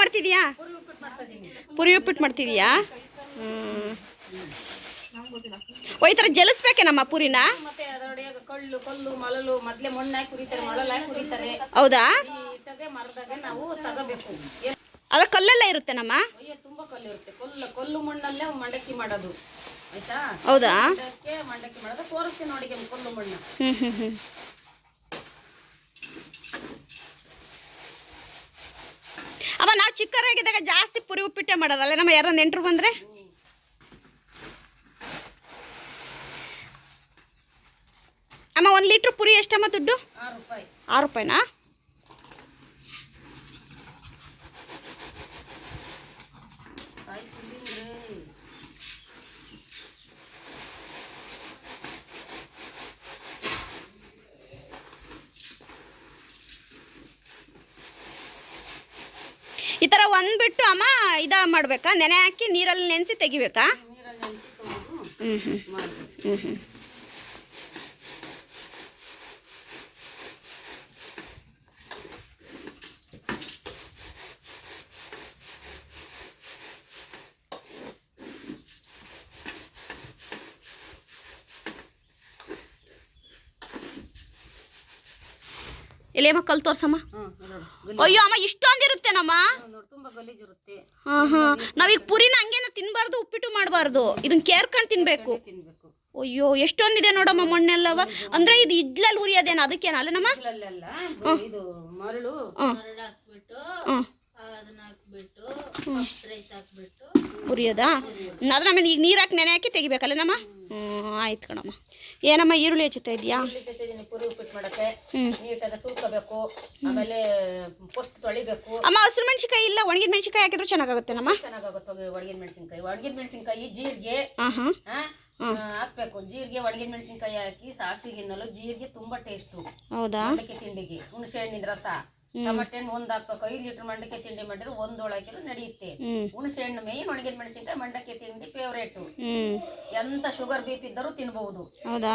ಮಾಡ್ತಿದ್ಯಾ? ಪುರಿ ಉಪ್ಪಿಟ್ಟು ಮಾಡ್ತಿದ್ಯಾ? ಹ್ಞೂ ಈ ಥರ ಪುರಿನ ಮಣ್ಣಾಕಿ ಕುರಿತಾರೆ ಮಳಲಾಕಿ ಕುರಿತಾರೆ ಹೌದಾ? ಅದ್ರ ಕಲ್ಲೆಲ್ಲ ಇರುತ್ತೆ ನಮ್ಮ? ಕಲ್ಲು ಮಣ್ಣಲ್ಲೇ ಮಂಡಕ್ಕಿ ಮಾಡೋದು. ಆಯ್ತಾ ಹೌದಾ ಮಂಡಕ್ಕಿ ಮಾಡೋದು. ತೋರಿಸ್ತೀನಿ ನೋಡಿ ಕಲ್ಲು ಮಣ್ಣು. ಹ್ಞೂ ಹ್ಞೂ ಹ್ಞೂ ಅಮ್ಮ ನಾವು ಚಿಕ್ಕರಾಗಿದ್ದಾಗ ಜಾಸ್ತಿ ಪುರಿ ಉಪ್ಪಿಟ್ಟೆ ಮಾಡೋದಲ್ಲ ನಮ್ಮ ಯಾರೊಂದು ನೆಂಟರು ಬಂದರೆ? ಅಮ್ಮ ಒಂದು ಲೀಟ್ರ್ ಪುರಿ ಎಷ್ಟಮ್ಮ ದುಡ್ಡು? ಆರು ರೂಪಾಯಿನಾ ಕಾಯಿ ಸುಲಿದ್ರೆ ಈ ಥರ ಒಂದ್ ಬಿಟ್ಟು ಅಮ್ಮ ಇದ ಮಾಡ್ಬೇಕಾ? ನೆನೆ ಹಾಕಿ ನೀರಲ್ಲಿ ನೆನೆಸಿ ತೆಗಿಬೇಕಾ? ತೊಗೊಂಡು ಹ್ಞೂ ಹ್ಞೂ ಮಾಡಬೇಕು ಹ್ಞೂ ಹ್ಞೂ ಎಲೆ ಮಕ್ಕಳು ತೋರ್ಸಮ್ಮ. ಹ್ಮ್ ಅಯ್ಯೋ ಅಮ್ಮ ಇಷ್ಟೊಂದಿರುತ್ತೇನಮ್ಮ? ಗಲೀಜಿರುತ್ತೆ ಹಾಂ ಹಾಂ. ನಾವೀಗ ಪುರಿನ ಹಂಗೇನ ತಿನ್ಬಾರ್ದು ಉಪ್ಪಿಟ್ಟು ಮಾಡಬಾರ್ದು. ಇದನ್ನ ಕೇರ್ಕೊಂಡು ತಿನ್ನಬೇಕು ತಿನ್ಬೇಕು. ಅಯ್ಯೋ ಎಷ್ಟೊಂದಿದೆ ನೋಡಮ್ಮ ಮಣ್ಣೆಲ್ಲವ ಅಂದ್ರೆ ಇದು ಇಡ್ಲಲ್ಲಿ ಉರಿಯೋದೇನ ಅದಕ್ಕೇನ? ಅಲ್ಲನಮ್ಮ ನಮ್ಮ? ಇದು ಮರಳು. ಹ್ಮ್. ಹ್ಮ್. ಅದನ್ನ ಹಾಕ್ಬಿಟ್ಟು ರೈಸ್ ಹಾಕ್ಬಿಟ್ಟು ಉರಿಯೋದಾ ಅದ್ರ ಆಮೇಲೆ ಈಗ ನೀರು ಹಾಕಿ ನೆನೆ ಹಾಕಿ ತೆಗಿಬೇಕಲ್ಲನಮ್ಮ ಹ್ಞೂ ಆಯ್ತು ಕಣಮ್ಮ. ಏನಮ್ಮ ಈರುಳ್ಳಿ ಹೆಚ್ಚುತ್ತಾ ಇದೆಯಾ? ಪುರಿ ಉಪ್ಪಿಟ್ಟು ಮಾಡಕ್ಕೆ ನೀಟಾಗಿ ಸುಲ್ಕೋಬೇಕು ಆಮೇಲೆ ಪೋಸ್ಟ್ ತೊಳಿಬೇಕು. ಅಮ್ಮ ಹಸಿರು ಮೆಣಸಿನಕಾಯಿ ಇಲ್ಲ ಒಣಗಿದ ಮೆಣಸಿನಕಾಯಿ ಹಾಕಿದ್ರು ಚೆನ್ನಾಗಾಗುತ್ತೇನಮ್ಮ? ಚೆನ್ನಾಗಾಗುತ್ತೆ ಒಣಗಿದ ಮೆಣಸಿನ್ಕಾಯಿ. ಒಣಗಿದ ಮೆಣಸಿನ್ಕಾಯಿ ಜೀರಿಗೆ ಹಾಕ್ಬೇಕು. ಜೀರಿಗೆ ಒಣಗಿದ ಮೆಣಸಿನ್ಕಾಯಿ ಹಾಕಿ ಸಾಸಿವೆಗಿನ್ನಲು ಜೀರಿಗೆ ತುಂಬಾ ಟೇಸ್ಟು ಹೌದಾ? ತಿಂಡಿಗೆ. ಹುಣಸೆ ಹಣ್ಣಿನ ರಸ ಟಮಟೆ ಹಣ್ಣು ಒಂದ್ ಹಾಕ್ಬೇಕು. ಐದು ಲೀಟರ್ ಮಂಡಕ್ಕಿ ತಿಂಡಿ ಮಾಡಿದ್ರೆ ಒಂದ್ ಹಾಕಿದ್ರೆ ನಡೆಯುತ್ತೆ. ಹುಣಸೆ ಹಣ್ಣು ಮೇಯ್ನ್ ಒಣಗಿದ ಮೆಣಸಿನ್ಕಾಯಿ ಮಂಡಕ್ಕಿ ತಿಂಡಿ ಫೇವ್ರೇಟ್ ಎಂತ ಶುಗರ್ ಬಿ ಪಿ ಇದ್ದರೂ ತಿನ್ಬಹುದು ಹೌದಾ?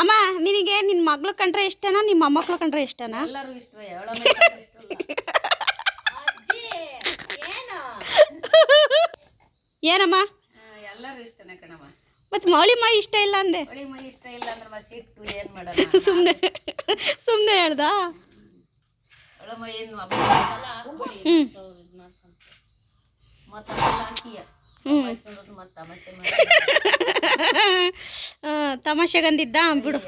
ಅಮ್ಮ ನಿನಗೆ ನಿನ್ ಮಗಳು ಕಂಡ್ರೆ ಇಷ್ಟನಾ? ನಿಮ್ಮ ಮೊಮ್ಮಕ್ಳು ಕಂಡ್ರೆ ಇಷ್ಟನಾ? ಎಲ್ಲರೂ ಇಷ್ಟವೇ ಅವಳ ಇಷ್ಟಲ್ಲ ಅಜ್ಜಿ ಏನು ಏನಮ್ಮ? ಎಲ್ಲರೂ ಇಷ್ಟನೇ ಕಣವ ಮತ್ತೆ ಮೌಳಿ ಮೈ ಇಷ್ಟ ಇಲ್ಲ ಅಂದೆ. ಹೊಳಿ ಮೈ ಇಷ್ಟ ಇಲ್ಲ ಅಂದ್ರೆ ಮತ್ತೆ ಸಿಟ್ಟು ಏನ್ ಮಾಡೋಣ? ಸುಮ್ಮನೆ ಸುಮ್ಮನೆ ಹೇಳ್ದ? ಅವಳ ಮೈ ಏನು ಇದ್ ಮತ್ತೆ ಹಾಕಿಯ. ತಮಾಷೆಗಂದಿದ್ದ ಬಿಡು.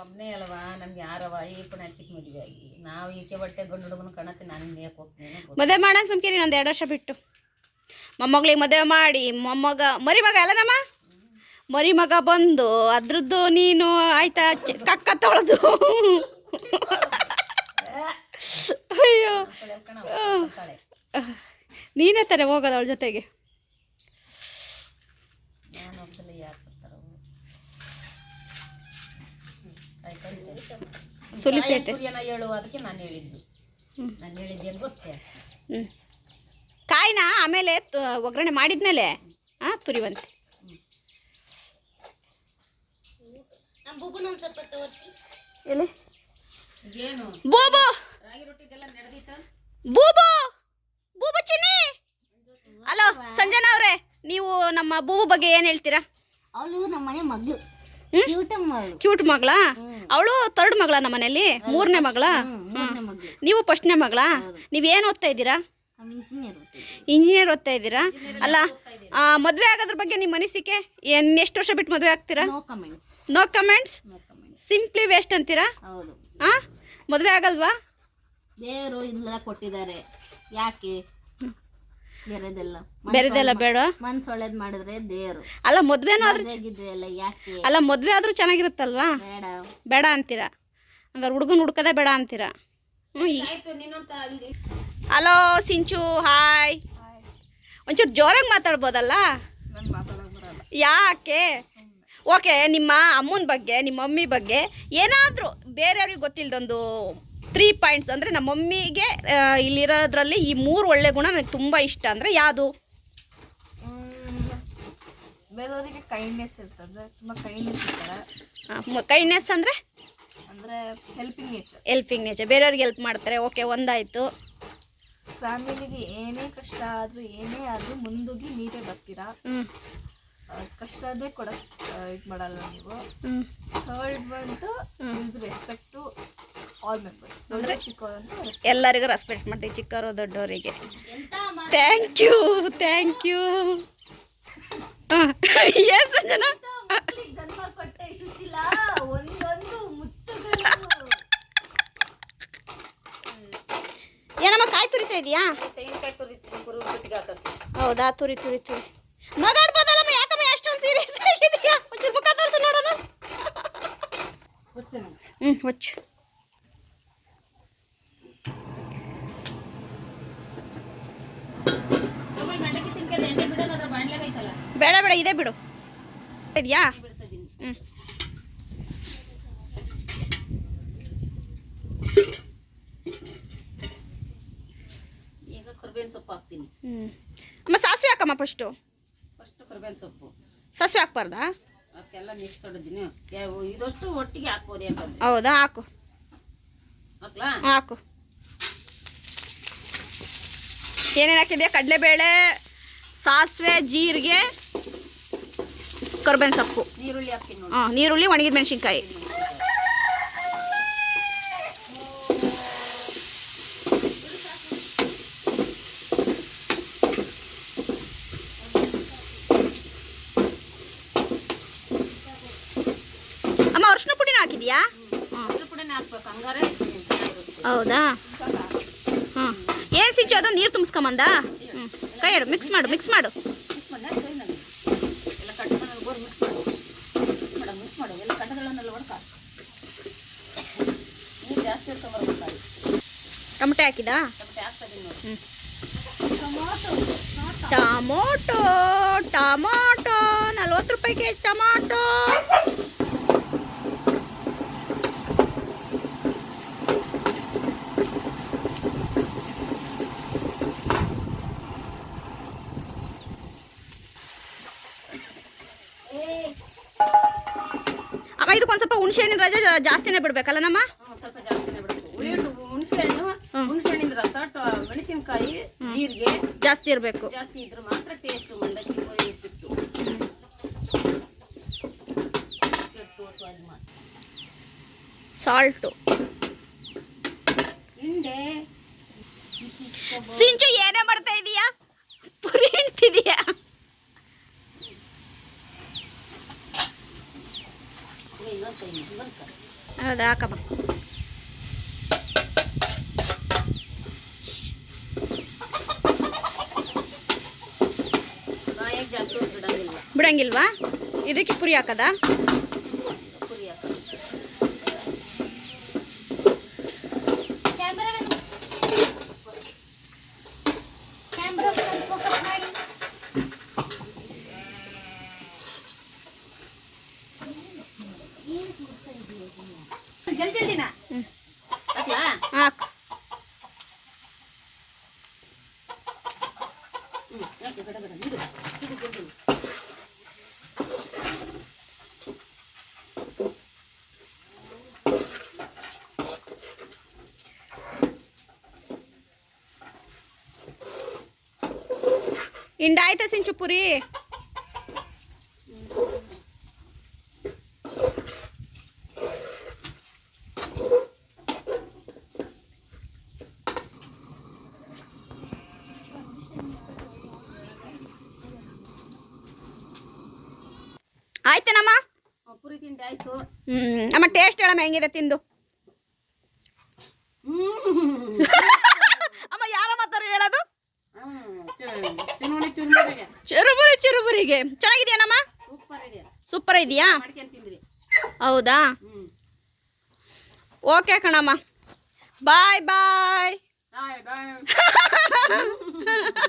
ಒಬ್ಬನೇ ಅಲ್ವಾ? ನಮ್ಗೆ ಯಾರವ ಈ ಪುಣ ಹಾಕಿತ್ ಮದುವೆ ಆಗಿ. ನಾವು ಈಕೆ ಬಟ್ಟೆ ಗಂಡು ಹುಡುಗನ ಕಾಣತ್ತೆ ನಾನು ನೇಕ್ ಹೋಗ್ತೀನಿ ಮದುವೆ ಮಾಡೋಣ ಸುಮ್ಕಿರಿ ಒಂದು ಎರಡು ವರ್ಷ ಬಿಟ್ಟು. ಮೊಮ್ಮಗಳಿಗೆ ಮದುವೆ ಮಾಡಿ ಮೊಮ್ಮಗ ಮರಿ ಮಗ ಅಲ್ಲನಮ್ಮ ಮರಿ ಮಗ ಬಂದು ಅದ್ರದ್ದು ನೀನು ಆಯ್ತಾ ಕಕ್ಕ ತೊಳೆದು. ಅಯ್ಯೋ. ನೀನೇ ತಾನೆ ಹೋಗೋದು ಅವಳ ಜೊತೆಗೆ. ಸುಲಿತೈತೆ. ನಾನು ಹೇಳಿದ್ದು ನಾನು ಗೊತ್ತೇ ಹ್ಞೂ ಕಾಯಿನ ಆಮೇಲೆ ತ- ಒಗ್ಗರಣೆ ಮಾಡಿದ್ಮೇಲೆ ಹಾಂ ತುರಿವಂತೆ. ಎಲ್ಲಿ ಏನು? ಬೂಬು! ರಾಗಿ ರೊಟ್ಟಿದೆಲ್ಲ ನಡೆದಿತ್ತ ಬೂಬು! ಬೂಬು ಚಿನ್ನಿ! ಹಲೋ ಸಂಜನಾ ಅವರೇ ನೀವು ನಮ್ಮ ಬೂಬು ಬಗ್ಗೆ ಏನು ಹೇಳ್ತೀರಾ? ಅವಳು ನಮ್ಮ ಮನೆ ಮಗಳು. ಕ್ಯೂಟ್ ಮಗಳಾ. ಅವಳು ತರ್ಡ್ ಮಗಳ ನಮ್ಮ ಮನೇಲಿ ಮೂರನೇ ಮಗಳ? ಮೂರನೇ ಮಗಳು. ನೀವು ಫಸ್ಟ್ನೇ ಮಗಳಾ? ನೀವೇನು ಓದ್ತಾ ಇದ್ದೀರಾ? ಇಂಜಿನಿಯರ್ ಓದ್ತಾ ಇದ್ದೀರಾ? ಅಲ್ಲ ಮದುವೆ ಆಗೋದ್ರ ಬಗ್ಗೆ ನಿಮ್ಮ ಅನಿಸಿಕೆ ಏನು ಎಷ್ಟು ವರ್ಷ ಬಿಟ್ಟು ಮದುವೆ ಆಗ್ತೀರಾ? No comments no comments simply waste ಅಂತೀರಾ? ಹೌದು. ಹಾಂ ಮದುವೆ ಆಗಲ್ವಾ? ದೇವರು ಇಲ್ಲ ಕೊಟ್ಟಿದ್ದಾರೆ. ಯಾಕೆ? ಬೇರೆದೆಲ್ಲ. ಬೇರೆದೆಲ್ಲ ಬೇಡ? ಮನ್ಸು ಒಳ್ಳೇದ್ ಮಾಡಿದ್ರೆ ದೇವರು. ಅಲ್ಲ ಮದುವೆನೂ ಆದ್ರೂ ಯಾಕೆ? ಅಲ್ಲ ಮದುವೆ ಆದ್ರೂ ಚೆನ್ನಾಗಿರುತ್ತಲ್ವಾ? ಬೇಡ. ಬೇಡ ಅಂತೀರಾ? ಹಂಗಾರೆ ಹುಡುಗನ ಹುಡ್ಕದೇ ಬೇಡ ಅಂತೀರಾ? Hello Sinchu hi. ಒಂಚೂರು ಜೋರಾಗಿ ಮಾತಾಡ್ಬೋದಲ್ಲ? ಯಾಕೆ? ಓಕೆ ನಿಮ್ಮ ಅಮ್ಮನ ಬಗ್ಗೆ ನಿಮ್ಮ ಮಮ್ಮಿ ಬಗ್ಗೆ ಏನಾದರೂ ಬೇರೆಯವ್ರಿಗೆ ಗೊತ್ತಿಲ್ಲದೊಂದು ತ್ರೀ ಪಾಯಿಂಟ್ಸ್ ಅಂದರೆ ನಮ್ಮ ಮಮ್ಮಿಗೆ ಇಲ್ಲಿರೋದ್ರಲ್ಲಿ ಈ ಮೂರು ಒಳ್ಳೆ ಗುಣ ನನಗೆ ತುಂಬ ಇಷ್ಟ. ಅಂದರೆ ಯಾವುದು ಬೇರೆಯವರಿಗೆ ಕೈಂಡ್ನೆಸ್ ಇರ್ತದೆ ತುಂಬ ಕೈಂಡ್ನೆಸ್ ಇರ್ತಾರೆ. ಕೈಂಡ್ನೆಸ್ ಅಂದರೆ? ಅಂದರೆ ಹೆಲ್ಪಿಂಗ್ ನೇಚರ್ ಹೆಲ್ಪಿಂಗ್ ನೇಚರ್ ಬೇರೆಯವ್ರಿಗೆ ಹೆಲ್ಪ್ ಮಾಡ್ತಾರೆ. ಓಕೆ ಒಂದಾಯಿತು. ಫ್ಯಾಮಿಲಿಗೆ ಏನೇ ಕಷ್ಟ ಆದರೂ ಏನೇ ಆದರೂ ಮುಂದೋಗಿ ನೀವೇ ಬರ್ತೀರಾ? ಕಷ್ಟನೇ ಕೊಡಕ್ ಇದು ಮಾಡಲ್ಲ ನೀವು. ಥರ್ಡ್ ಬಂತು. Will respect to all members ಅಂದ್ರೆ? ಚಿಕ್ಕವರು ಅಂತ ಎಲ್ಲರಿಗೂ ರೆಸ್ಪೆಕ್ಟ್ ಮಾಡ್ತೀವಿ ಚಿಕ್ಕವರು ದೊಡ್ಡವರಿಗೆ. ಥ್ಯಾಂಕ್ ಯು ಥ್ಯಾಂಕ್ ಯು ಏನು ಸಂಜನಾ ಜನ್ಮ ಕೊಟ್ಟೆ ಸುಶೀಲ? ಒಂದೊಂದು ಏನಮ್ಮ ಕಾಯಿ ತುರಿತಾ ಇದೆಯಾ? ಹೌದಾ ತುರಿ ತುರಿ ತುರಿ. ನಗಾಡ್ಬೋದಲ್ಲಮ್ಮ ಯಾಕಮ್ಮ ಎಷ್ಟೊಂದು ಸೀರಿಯಸ್ ಆಗಿದೆಯಾ ಒಂಚೂರು ಮುಖ ತೋರಿಸು ನೋಡೋಣ. ಹ್ಞೂ ಹೊಚ್ಚು. ಬೇಡ ಬೇಡ ಇದೆ ಬಿಡು. ಇದೆಯಾ? ಹ್ಞೂ ಈಗ ಕರ್ಬೇವಿನ ಸೊಪ್ಪು ಹಾಕ್ತೀನಿ. ಅಮ್ಮ ಸಾಸಿವೆ ಹಾಕಮ್ಮ ಫಸ್ಟು ಫಸ್ಟ್ ಕರ್ಬೇವಿನ ಸೊಪ್ಪು. ಸಾಸಿವೆ ಹಾಕ್ಬಾರ್ದಾ? ಅದಕ್ಕೆಲ್ಲ ಮಿಕ್ಸ್ ಹೊಡೆದಿನಿ ಇದಷ್ಟು ಒಟ್ಟಿಗೆ ಹಾಕ್ಬೋದು ಅಂತಂದ್ರೆ. ಹೌದಾ? ಹಾಕು. ಹಾಕ್ಲಾ? ಹಾಕು. ಏನೇನು ಕಡಲೆ ಕಡಲೆಬೇಳೆ ಸಾಸಿವೆ ಜೀರಿಗೆ ಕರ್ಬೇವಿನ ಸೊಪ್ಪು. ನೀರುಳ್ಳಿ ಹಾಕ್ತೀನಿ ಹಾಂ ನೀರುಳ್ಳಿ ಒಣಗಿದ ಮೆಣಸಿನ್ಕಾಯಿ ಅಮ್ಮ ಅರ್ಶಿನ ಹಂಗಾರೆ ಹೌದಾ? ಹಾಂ ಏನು ಸಿಂಚು ಅದು ನೀರು ತುಂಬಿಸ್ಕೊಂಬಂದ? ಹ್ಞೂ ಕೈ ಇಡು ಮಿಕ್ಸ್ ಮಾಡು ಮಿಕ್ಸ್ ಮಾಡು. ಮಿಕ್ಸ್ ಮಾಡಿ ಕೈ ನನಗೆ ಎಲ್ಲ ರೂಪಾಯಿ ಕೆ ಮಾಡು ಮಿಕ್ಸ್ ಮಾಡು ಮಿಕ್ಸ್ ಮಾಡು ಎಲ್ಲ ಕಟ್ಟದಲ್ಲನ್ನೆಲ್ಲ ಹೊಡ್ಕ ನೀರು ಜಾಸ್ತಿ ಇರ್ಕೊಂಬರ್ಬೇಕಾಗಿ ಟೊಮಟೆ ಹಾಕಿದಾ ಟಮಟೆ ಹಾಕ್ತಾ ಇದೀನಿ ನೋಡಿ ಹ್ಞೂ ಟೊಮಾಟೊ ಟಮಾಟೊ ಟಮಾಟೊ ನಲ್ವತ್ತು ರೂಪಾಯಿಗೆ ಟಮಾಟೊ ಅಮ್ಮ ಇದಕ್ಕೊಂದು ಸ್ವಲ್ಪ ಹುಣಸೆ ಹಣ್ಣಿನ ರಜೆ ಜಾಸ್ತಿನೇ ಬಿಡ್ಬೇಕಲ್ಲ ನಮ್ಮ? ಸ್ವಲ್ಪ ಜಾಸ್ತಿನೇ ಬಿಡಬೇಕು. ಉಳಿಯಿಟ್ಟು ಹುಣಸೆ ಹಣ್ಣು. ಹುಣಸೆ ಹಣ್ಣಿನ ರಸ ಟ- ಮೆಣಸಿನ್ಕಾಯಿ ಜೀರಿಗೆ. ಜಾಸ್ತಿ ಇರಬೇಕು. ಜಾಸ್ತಿ ಇದ್ರೆ ಮಾತ್ರ ಟೇಸ್ಟ್ ಮಂಡಕ್ಕಿ ಉಪ್ಪಿಟ್ಟು ಸಾಲ್ಟು ಹಿಂದೆ ಸಿಂಚು ಏನೇ ಮಾಡ್ತಾ ಇದೀಯಾ? ಪುರಿ ಹಿಂಡ್ತಿದೀಯಾ ಇನ್ನೊಂದು ಕೈ ಇನ್ನೊಂದು ಕೈ ಹೌದಾ? ಹಾಕಮ್ಮ. ಬಿಡಂಗಿಲ್ವಾ? ಇದಕ್ಕೆ ಪುರಿ ಹಾಕದಾ? ಜಲ್ದಿ ಜಲ್ದಿನಾ ಹ್ಞೂ ಹಾಕ್ಲಾ ಹಾಕು ಹ್ಞೂ ಹಾಕಿ ಬೇಡ ಬೇಡ ಇದು ಇದು ಜಲ್ದಿ ಹಿಂಡಾಯ್ತಾ ಸಿಂಚು ಪುರಿ ಆಯ್ತೇನಮ್ಮ? ಪುರಿ ತಿಂಡಿ ಆಯ್ತು. ಹ್ಮ್ ಅಮ್ಮ ಟೇಸ್ಟ್ ಹೇಳಮ್ಮ ಹೆಂಗಿದೆ ತಿಂದು? ಅಮ್ಮ ಯಾರ ಮಾತಾರ ಹೇಳೋದು? ಚುರುಬುರಿ ಚುರುಬುರಿಗೆ ಚೆನ್ನಾಗಿದೆಯೇನಮ್ಮ? ಸೂಪರ್ ಇದೆ ಸೂಪರ್ ಇದೆಯಾ? ಹೌದಾ? ಓಕೆ ಕಣಮ್ಮ. ಬಾಯ್ ಬಾಯ್